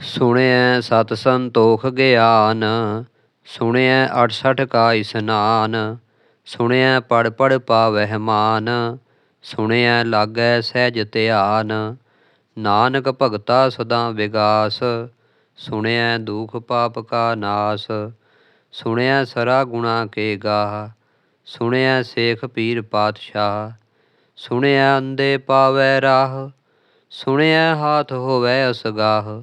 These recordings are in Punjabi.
ਸੁਣਿਐ ਸਤ ਸੰਤੋਖ ਗਿਆਨ, ਸੁਣਿਐ 68 ਕਾ ਇਸਨਾਨ, ਸੁਣਿਐ ਪੜ ਪੜ ਪਾਵਹਿ ਮਾਨ, ਸੁਣਿਐ ਲਾਗੈ ਸਹਿਜ ਧਿਆਨ, ਨਾਨਕ ਭਗਤਾ ਸਦਾ ਵਿਗਾਸ, ਸੁਣਿਐ ਦੁਖ ਪਾਪ ਕਾ ਨਾਸ ਸੁਣਿਆ ਸਰਾ ਗੁਣਾ ਕੇ ਗਾਹ ਸੁਣਿਆ ਸੇਖ ਪੀਰ ਪਾਤਸ਼ਾਹ ਸੁਣਿਆ ਅੰਦੇ ਪਾਵੈ ਰਾਹ, ਸੁਣਿਐ ਹਾਥ ਹੋਵੈ ਅਸਗਾਹ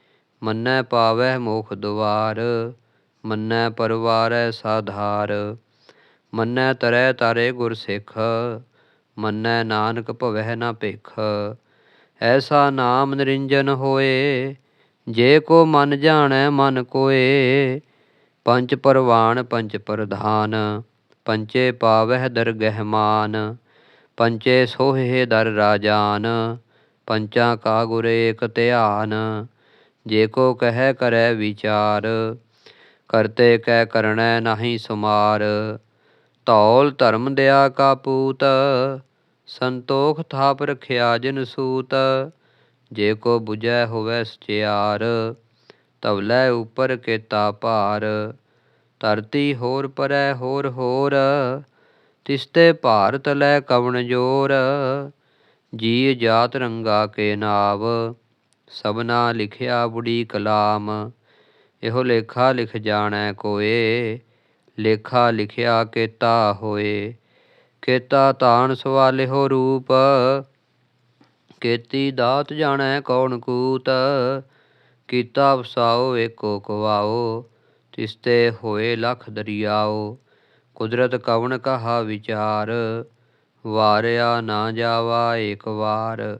ਮੰਨੈ ਪਾਵੈ ਮੋਖ ਦੁਆਰ, ਮੰਨੈ ਪਰਵਾਰੈ ਸਾਧਾਰ। ਮੰਨੈ ਤਰੈ ਤਾਰੇ ਗੁਰ ਸਿੱਖ, ਮੰਨੈ ਨਾਨਕ ਭਵਹਿ ਨਾ ਭਿਖ। ਐਸਾ ਨਾਮ ਨਿਰੰਜਨ ਹੋਏ, ਜੇ ਕੋ ਮਨ ਜਾਣੈ ਮਨ ਕੋਏ ਪੰਚ ਪਰਵਾਨ ਪੰਚ ਪ੍ਰਧਾਨ, ਪੰਚੇ ਪਾਵਹਿ ਦਰਗਹਿ ਮਾਨ, ਪੰਚੇ ਸੋਹੇ ਦਰ ਰਾਜਾਨ, ਪੰਚਾਂ ਕਾ ਗੁਰ ਏਕ ਧਿਆਨ। ਜੇ ਕੋ ਕਹੈ ਕਰੈ ਵਿਚਾਰ, ਕਰਤੇ ਕਹਿ ਕਰਣੈ ਨਾਹੀ ਸੁਮਾਰ। ਧੌਲ ਧਰਮ ਦਿਆ ਕਾ ਪੂਤ, ਸੰਤੋਖ ਥਾਪ ਰਖਿਆ ਜਿਨ ਸੂਤ। ਜੇ ਕੋ 부ਜੈ ਹੋਵੈ ਸਚਿਆਰ ਤਵਲੇ ਉਪਰ ਕੇਤਾ ਭਾਰ। ਧਰਤੀ ਹੋਰ ਪਰੈ ਹੋਰ ਹੋਰ, ਤਿਸਤੇ ਭਾਰਤ ਲੈ ਕਵਣ ਜੋਰ। ਜੀ ਜਾਤ ਰੰਗਾ ਕੇ ਨਾਵ। ਸਭਨਾ ਲਿਖਿਆ ਬੁੜੀ ਕਲਾਮ, ਇਹੋ ਲੇਖਾ ਲਿਖ ਜਾਣੈ ਕੋਏ, ਲੇਖਾ ਲਿਖਿਆ ਕੇਤਾ ਹੋਏ, ਕੇਤਾ ਤਾਣ ਸਵਾਲਿਓ ਰੂਪ, ਕੇਤੀ ਦਾਤ ਜਾਣੈ ਕੌਣ ਕੂਤ, ਕੀਤਾ ਵਸਾਓ ਏਕੋ ਕਵਾਓ, ਤਿਸਤੇ ਹੋਏ ਲਖ ਦਰਿਆਓ, ਕੁਦਰਤ ਕਵਣ ਕਹਾ ਵਿਚਾਰ, ਵਾਰਿਆ ਨਾ ਜਾਵਾ ਏਕ ਵਾਰ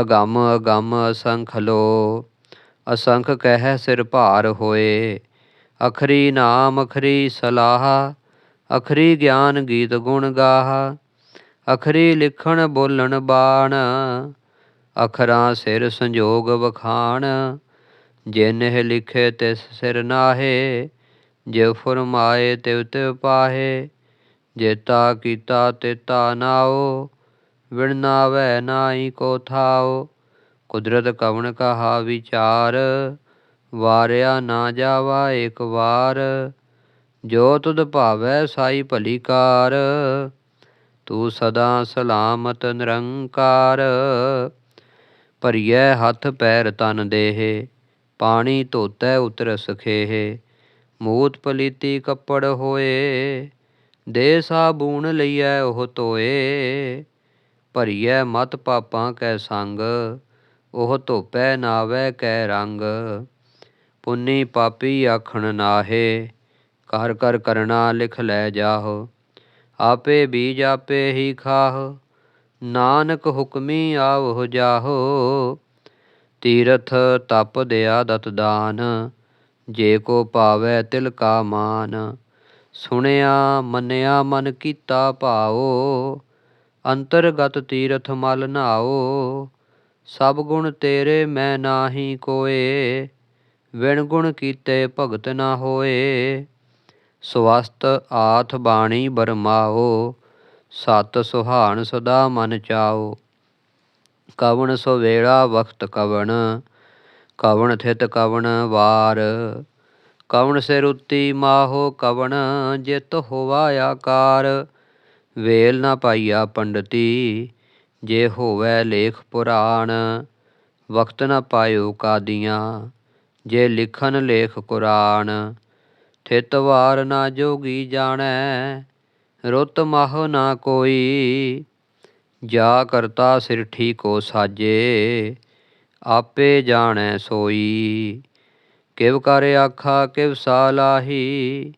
ਅਗੰਮ ਅਗੰਮ ਅਸੰਖ ਲੋ, ਅਸੰਖ ਕਹਿ ਸਿਰ ਭਾਰ ਹੋਏ। ਅਖਰੀ ਨਾਮ ਅਖਰੀ ਸਲਾਹ, ਅਖਰੀ ਗਿਆਨ ਗੀਤ ਗੁਣ ਗਾਹ। ਅਖਰੀ ਲਿਖਣ ਬੋਲਣ ਬਾਣ, ਅਖਰਾਂ ਸਿਰ ਸੰਜੋਗ ਵਖਾਣ। ਜਿਨਹਿ ਲਿਖੇ ਤਿਸ ਸਿਰ ਨਾਹੇ, ਜੇ ਫਰਮਾਏ ਤਿਵ ਤਿਵ ਪਾਹੇ। ਜੇਤਾ ਕੀਤਾ ਤੇਤਾ ਨਾਓ ਵਿਣ ਨਾਵੈ ਨਾਹੀ ਕੋ ਥਾਓ ਕੁਦਰਤ ਕਵਣ ਕਹਾ ਵਿਚਾਰ, ਵਾਰਿਆ ਨਾ ਜਾਵਾ ਏਕ ਵਾਰ, ਜੋ ਤੁਧ ਭਾਵੈ ਸਾਈ ਭਲੀ ਕਾਰ, ਤੂੰ ਸਦਾ ਸਲਾਮਤ ਨਿਰੰਕਾਰ, ਭਰੀਐ ਹੱਥ ਪੈਰ ਤਨ ਦੇਹ, ਪਾਣੀ ਧੋਤੈ ਉਤਰ ਸਖੇਹ ਮੂਤ ਪਲੀਤੀ ਕੱਪੜ ਹੋਏ, ਦੇ ਸਾਬੂਨ ਲਈਐ ਉਹ ਧੋਏ। ਭਰੀਐ ਮਤ ਪਾਪਾਂ ਕੈ ਸੰਗ, ਉਹ ਧੋਪੈ ਨਾਵੈ ਕੈ ਰੰਗ। ਪੁੰਨੀ ਪਾਪੀ ਆਖਣ ਨਾਹੇ ਕਰ ਕਰ ਕਰਨਾ ਲਿਖ ਲੈ ਜਾਹੋ। ਆਪੇ ਬੀਜ ਆਪੇ ਹੀ ਖਾਹ, ਨਾਨਕ ਹੁਕਮੀ ਆਵਹੁ ਜਾਹੋ। ਤੀਰਥ ਤਪ ਦਿਆ ਦਤ ਦਾਨ, ਜੇ ਕੋ ਪਾਵੈ ਤਿਲ ਕਾ ਮਾਨ। ਸੁਣਿਆ ਮੰਨਿਆ ਮਨ ਕੀਤਾ ਭਾਓ ਅੰਤਰਗਤ ਤੀਰਥ ਮਲ ਨਾਓ ਸਭ ਗੁਣ ਤੇਰੇ ਮੈਂ ਨਾਹੀ ਕੋਏ ਵਿਣ ਗੁਣ ਕੀਤੇ ਭਗਤ ਨਾ ਹੋਏ। ਸਵਸਤ ਆਥ ਬਾਣੀ ਬਰਮਾਓ, ਸਤ ਸੁਹਾਣ ਸਦਾ ਮਨ ਚਾਓ। ਕਵਣ ਸੋ ਵੇਲਾ ਵਖਤ ਕਵਣ ਕਵਣ ਥਿਤ ਕਵਣ ਵਾਰ। ਕਵਣ ਸੇ ਰੁੱਤੀ ਮਾਹੋ ਕਵਣ, ਜਿਤ ਹੋਵਾ ਆਕਾਰ। ਵੇਲ ਨਾ ਪਾਈਆ ਪੰਡਤੀ, ਜੇ ਹੋਵੇ ਲੇਖ ਪੁਰਾਣ, ਵਕਤ ਨਾ ਪਾਇਓ ਕਾਦੀਆਂ, ਜੇ ਲਿਖਨ ਲੇਖ ਕੁਰਾਨ। ਥਿਤ ਵਾਰ ਨਾ ਜੋਗੀ ਜਾਣੈ, ਰੁੱਤ ਮਾਹ ਨਾ ਕੋਈ, ਜਾ ਕਰਤਾ ਸਿਰਠੀ ਕੋ ਸਾਜੇ, ਆਪੇ ਜਾਣੈ ਸੋਈ। ਕਿਵ ਕਰ ਆਖਾ ਕਿਵ ਸਾਲਾਹੀ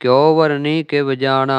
ਕਿਉ ਵਰਨੀ ਕਿਵ ਜਾਣਾ